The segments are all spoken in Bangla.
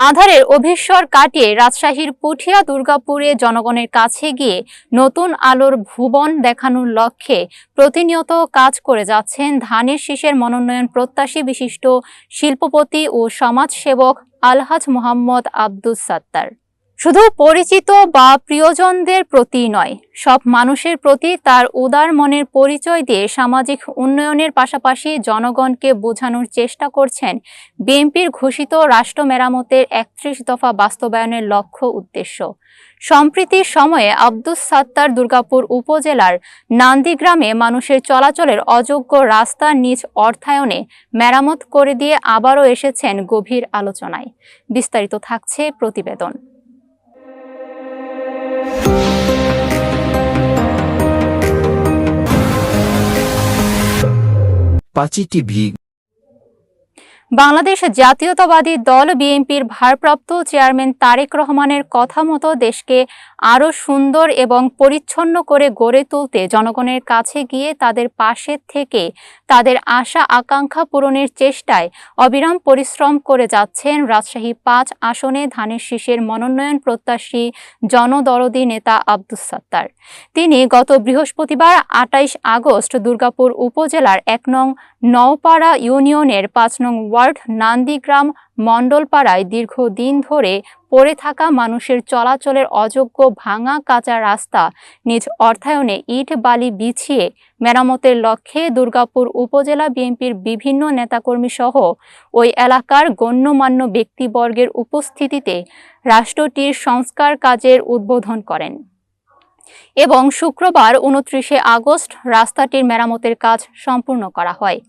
আধারের অভিস্বর কাটিয়ে রাজশাহীর পুঠিয়া দুর্গাপুরে জনগণের কাছে গিয়ে নতুন আলোর ভুবন দেখানোর লক্ষ্যে প্রতিনিয়ত কাজ করে যাচ্ছেন ধানের শীষের মনোনয়ন প্রত্যাশী বিশিষ্ট শিল্পপতি ও সমাজসেবক আলহাজ মোহাম্মদ আব্দুস সাত্তার। শুধু পরিচিত বা প্রিয়জনদের প্রতি নয়, সব মানুষের প্রতি তার উদার মনের পরিচয় দিয়ে সামাজিক উন্নয়নের পাশাপাশি জনগণকে বোঝানোর চেষ্টা করছেন বিএনপির ঘোষিত রাষ্ট্র মেরামতের একত্রিশ দফা বাস্তবায়নের লক্ষ্য উদ্দেশ্য। সম্প্রীতির সময়ে আব্দুস সাত্তার দুর্গাপুর উপজেলার নান্দিগ্রামে মানুষের চলাচলের অযোগ্য রাস্তা নিজ অর্থায়নে মেরামত করে দিয়ে আবারও এসেছেন গভীর আলোচনায়। বিস্তারিত থাকছে প্রতিবেদন। পাঁচি টিভি বাংলাদেশ জাতীয়তাবাদী দল বিএনপির ভারপ্রাপ্ত চেয়ারম্যান তারেক রহমানের কথা মতো দেশকে আরও সুন্দর এবং পরিচ্ছন্ন করে গড়ে তুলতে জনগণের কাছে গিয়ে তাদের পাশে থেকে তাদের আশা আকাঙ্ক্ষা পূরণের চেষ্টায় অবিরাম পরিশ্রম করে যাচ্ছেন রাজশাহী পাঁচ আসনে ধানের শীষের মনোনয়ন প্রত্যাশী জনদরদি নেতা আব্দুস সাত্তার। তিনি গত বৃহস্পতিবার আটাইশ আগস্ট দুর্গাপুর উপজেলার এক নং নওপাড়া ইউনিয়নের পাঁচ নং ওয়ার্ড নান্দিগ্রাম মণ্ডলপাড়ায় দীর্ঘদিন ধরে পড়ে থাকা মানুষের চলাচলের অযোগ্য ভাঙা কাঁচা রাস্তা, নিজ অর্থায়নে ইট বালি বিছিয়ে মেরামতের লক্ষ্যে দুর্গাপুর উপজেলা বিএনপির বিভিন্ন নেতাকর্মী সহ ওই এলাকার গণ্যমান্য ব্যক্তিবর্গের উপস্থিতিতে রাষ্ট্রটির সংস্কার কাজের উদ্বোধন করেন এবং শুক্রবার উনত্রিশে আগস্ট রাস্তাটির মেরামতের কাজ সম্পূর্ণ করা হয়।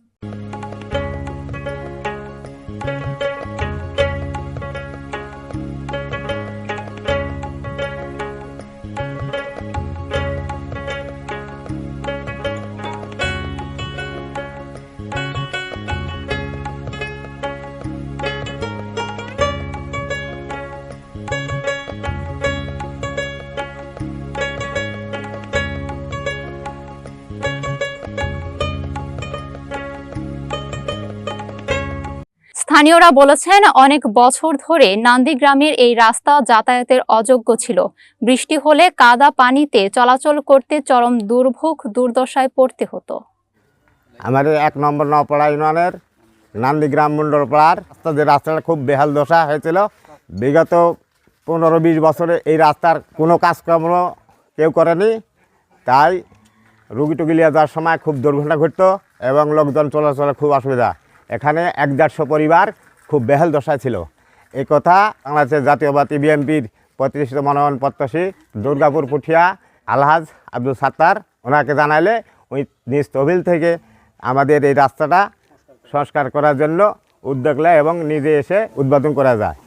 স্থানীয়রা বলেছেন, অনেক বছর ধরে নান্দিগ্রামের এই রাস্তা যাতায়াতের অযোগ্য ছিল। বৃষ্টি হলে কাদা পানিতে চলাচল করতে চরম দুর্ভোগ দুর্দশায় পড়তে হতো। আমাদের এক নম্বর নপাড়া ইউনিয়নের নান্দিগ্রাম মণ্ডলপাড়ার রাস্তা যে রাস্তাটা খুব বেহাল দশা হয়েছিল। বিগত পনেরো বিশ বছরে এই রাস্তার কোনো কাজকর্ম কেউ করেনি। তাই রুগী টুগি নিয়ে যাওয়ার সময় খুব দুর্ঘটনা ঘটতো এবং লোকজন চলাচলের খুব অসুবিধা। এখানে এক দেড়শো পরিবার খুব বেহাল দশায় ছিল। এই কথা বাংলাদেশের জাতীয়বাদী বিএনপির প্রতিষ্ঠিত মনোনয়ন প্রত্যাশী দুর্গাপুর পুঠিয়া আলহাজ আব্দুল সাত্তার, ওনাকে জানাইলে ওই নিজ তহবিল থেকে আমাদের এই রাস্তাটা সংস্কার করার জন্য উদ্যোগ নেয় এবং নিজে এসে উদ্বোধন করা যায়।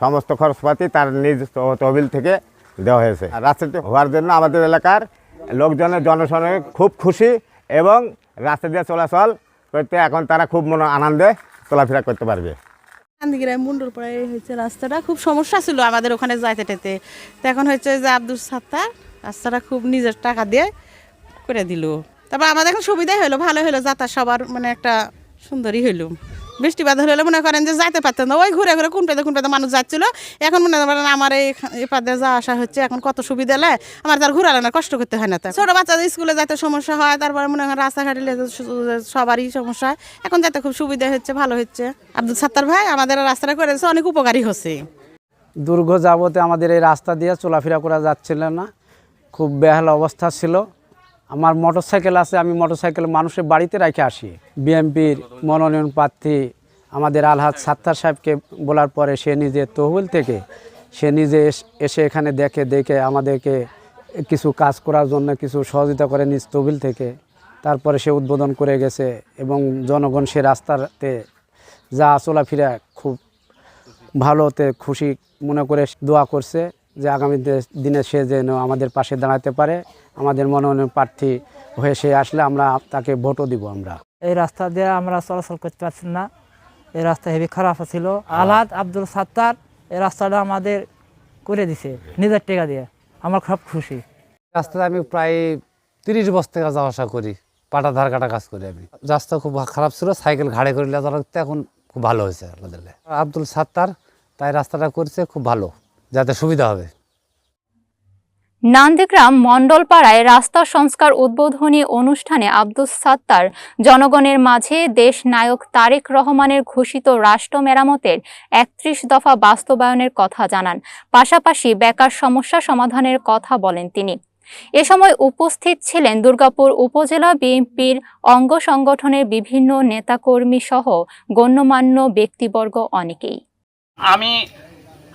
সমস্ত খরচপাতি তার নিজ তহবিল থেকে দেওয়া হয়েছে। রাস্তাটি হওয়ার জন্য আমাদের এলাকার লোকজনের জনসনে খুব খুশি এবং রাস্তা দিয়ে চলাচল করতে এখন তারা খুব মনে আনন্দে চলাফেরা করতে পারবে। গান্ধীগ্রাম মুন্ডলপাড়ায় হয়েছে রাস্তাটা। খুব সমস্যা ছিল আমাদের ওখানে যাইতে টেতে। তো এখন হচ্ছে যে আব্দুল সাত্তার রাস্তাটা খুব নিজের টাকা দিয়ে করে দিল। তারপর আমাদের এখন সুবিধাই হলো ভালো হলো, যাতায়াত সবার মানে একটা সুন্দরই হইল। বৃষ্টি হলে মনে করেন যে যাইতে পারতেন না। ওই ঘুরে ঘুরে কোন পেতে কোন পেতে মানুষ যাচ্ছিল। এখন মনে করেন আমার এই এপার দিয়ে যাওয়া আসা হচ্ছে, এখন কত সুবিধা লে আমার তার ঘুরালে না কষ্ট করতে হয় না তার ছোটো বাচ্চাদের স্কুলে যাইতে সমস্যা হয়, তারপরে মনে করেন রাস্তাঘাটে সবারই সমস্যা এখন যাতে খুব সুবিধা হচ্ছে, ভালো হচ্ছে। আব্দুল সাত্তার ভাই, আমাদের রাস্তাটা করে অনেক উপকারী হচ্ছে। দুর্গ যাবতে আমাদের এই রাস্তা দিয়ে চলাফেরা করা যাচ্ছিল না। খুব বেহাল অবস্থা ছিল। আমার মোটর সাইকেল আছে, আমি মোটর সাইকেল মানুষের বাড়িতে রেখে আসি। বিএমপির মনোনয়ন প্রার্থী আমাদের আলহাজ সাত্তার সাহেবকে বলার পরে সে নিজে তহবিল থেকে, সে নিজে এস- এসে এখানে দেখে দেখে আমাদেরকে কিছু কাজ করার জন্য কিছু সহযোগিতা করে নিজ তহবিল থেকে। তারপরে সে উদ্বোধন করে গেছে এবং জনগণ সে রাস্তাতে যা চলাফেরা খুব ভালোতে খুশি মনে করে দোয়া করছে। যে আগামী দিনে সে যেন আমাদের পাশে দাঁড়াতে পারে আমাদের মনোনয়ন প্রার্থী হয়ে সে আসলে আমরা তাকে ভোটও দিব আমরা। এই রাস্তা দিয়ে আমরা চলাচল করতে পারছি না। এই রাস্তা হেভি খারাপ ছিল। আলাদ আব্দুল সাত্তার এই রাস্তাটা আমাদের করে দিছে নিজের টাকা দিয়ে। আমার খুব খুশি। রাস্তাতে আমি প্রায় তিরিশ বছর থেকে যাওয়া আসা করি পাটা ধার কাটা কাজ করি আমি। রাস্তা খুব খারাপ ছিল সাইকেল ঘাড়ে করে যাওয়া এখন খুব ভালো হয়েছে আব্দুল সাত্তার তাই রাস্তাটা করছে খুব ভালো। যাতে সুবিধা হবে। নন্দীগ্রাম মণ্ডলপাড়ায় রাস্তা সংস্কার উদ্বোধনী অনুষ্ঠানে আব্দুস সাত্তার জনগণের মাঝে দেশ নায়ক তারেক রহমানের ঘোষিত রাষ্ট্র মেরামতের একত্রিশ দফা বাস্তবায়নের কথা জানান। পাশাপাশি বেকার সমস্যা সমাধানের কথা বলেন তিনি। এ সময় উপস্থিত ছিলেন দুর্গাপুর উপজেলা বিএনপির অঙ্গ সংগঠনের বিভিন্ন নেতাকর্মী সহ গণ্যমান্য ব্যক্তিবর্গ অনেকেই। আমি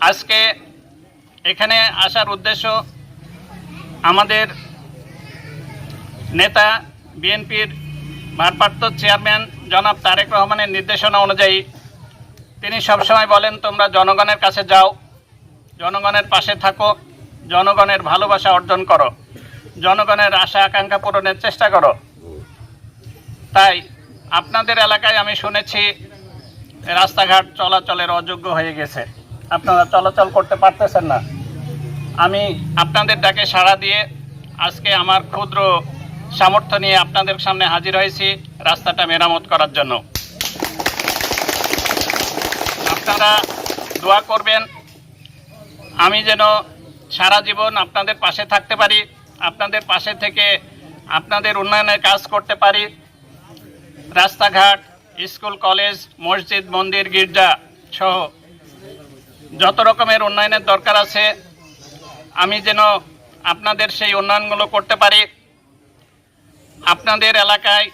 আজকে এখানে আসার উদ্দেশ্য আমাদের নেতা বিএনপির ভারপ্রাপ্ত চেয়ারম্যান জনাব তারেক রহমানের নির্দেশনা অনুযায়ী তিনি সবসময় বলেন, তোমরা জনগণের কাছে যাও, জনগণের পাশে থাকো, জনগণের ভালোবাসা অর্জন করো, জনগণের আশা আকাঙ্ক্ষা পূরণের চেষ্টা করো। তাই আপনাদের এলাকায় আমি শুনেছি রাস্তাঘাট চলাচলের অযোগ্য হয়ে গেছে। আপনারা চলাচল করতে পারতেছেন না। আমি আপনাদের ডাকে সাড়া দিয়ে আজকে আমার ক্ষুদ্র সামর্থ্য নিয়ে আপনাদের সামনে হাজির হয়েছি রাস্তাটা মেরামত করার জন্য। আপনারা দোয়া করবেন, আমি যেন সারা জীবন আপনাদের পাশে থাকতে পারি, আপনাদের পাশে থেকে আপনাদের উন্নয়নের কাজ করতে পারি। রাস্তাঘাট, স্কুল, কলেজ, মসজিদ, মন্দির, গির্জা সহ যত রকমের উন্নয়নের দরকার আছে আমি যেন আপনাদের সেই উন্নয়নগুলো করতে পারি। আপনাদের এলাকায়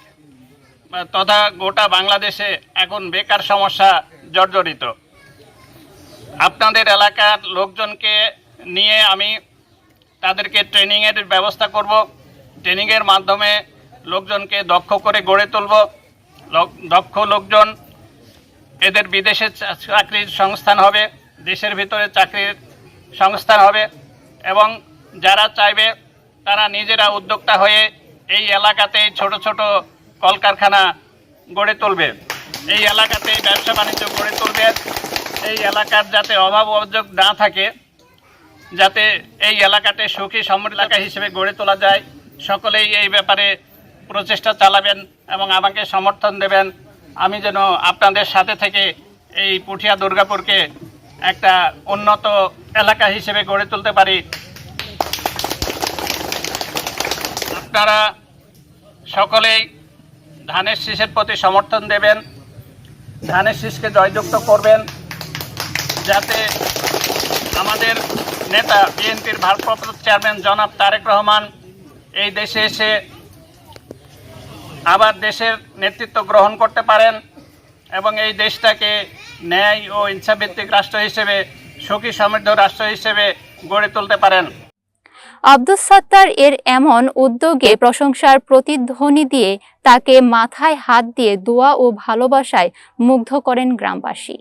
তথা গোটা বাংলাদেশে এখন বেকার সমস্যা জর্জরিত। আপনাদের এলাকার লোকজনকে নিয়ে আমি তাদেরকে ট্রেনিংয়ের ব্যবস্থা করব। ট্রেনিংয়ের মাধ্যমে লোকজনকে দক্ষ করে গড়ে তুলব। দক্ষ লোকজন এদের বিদেশে চাকরির সংস্থান হবে, দেশের ভিতরে চাকরির সংস্থান হবে। এবং যারা চাইবে তারা নিজেরা উদ্যোক্তা হয়ে এই এলাকাতেই ছোট ছোট কলকারখানা গড়ে তুলবে। এই এলাকাতেই ব্যবসা বাণিজ্য গড়ে তুলবে। এই এলাকার যাতে অভাব অভিযোগ না থাকে, যাতে এই এলাকাতে সুখী সমৃদ্ধ এলাকা হিসেবে গড়ে তোলা যায়, সকলেই এই ব্যাপারে প্রচেষ্টা চালাবেন এবং আমাকে সমর্থন দেবেন। আমি যেন আপনাদের সাথে থেকে এই পুঠিয়া দুর্গাপুরকে একটা উন্নত এলাকা হিসেবে গড়ে তুলতে পারি। আপনারা সকলেই ধানের শীষের প্রতি সমর্থন দেবেন, ধানের শীষকে জয়যুক্ত করবেন, যাতে আমাদের নেতা বিএনপির ভারপ্রাপ্ত চেয়ারম্যান জনাব তারেক রহমান এই দেশে এসে আবার দেশের নেতৃত্ব গ্রহণ করতে পারেন। এবং এই দেশটাকে ন্যায় ও ইচ্ছাভিত্তিক রাষ্ট্র হিসেবে, সুখী সমৃদ্ধ রাষ্ট্র হিসেবে গড়ে তুলতে পারেন। আব্দুল সাত্তার এর এমন উদ্যোগে প্রশংসার প্রতিধ্বনি দিয়ে তাকে মাথায় হাত দিয়ে দোয়া ও ভালোবাসায় মুগ্ধ করেন গ্রামবাসী।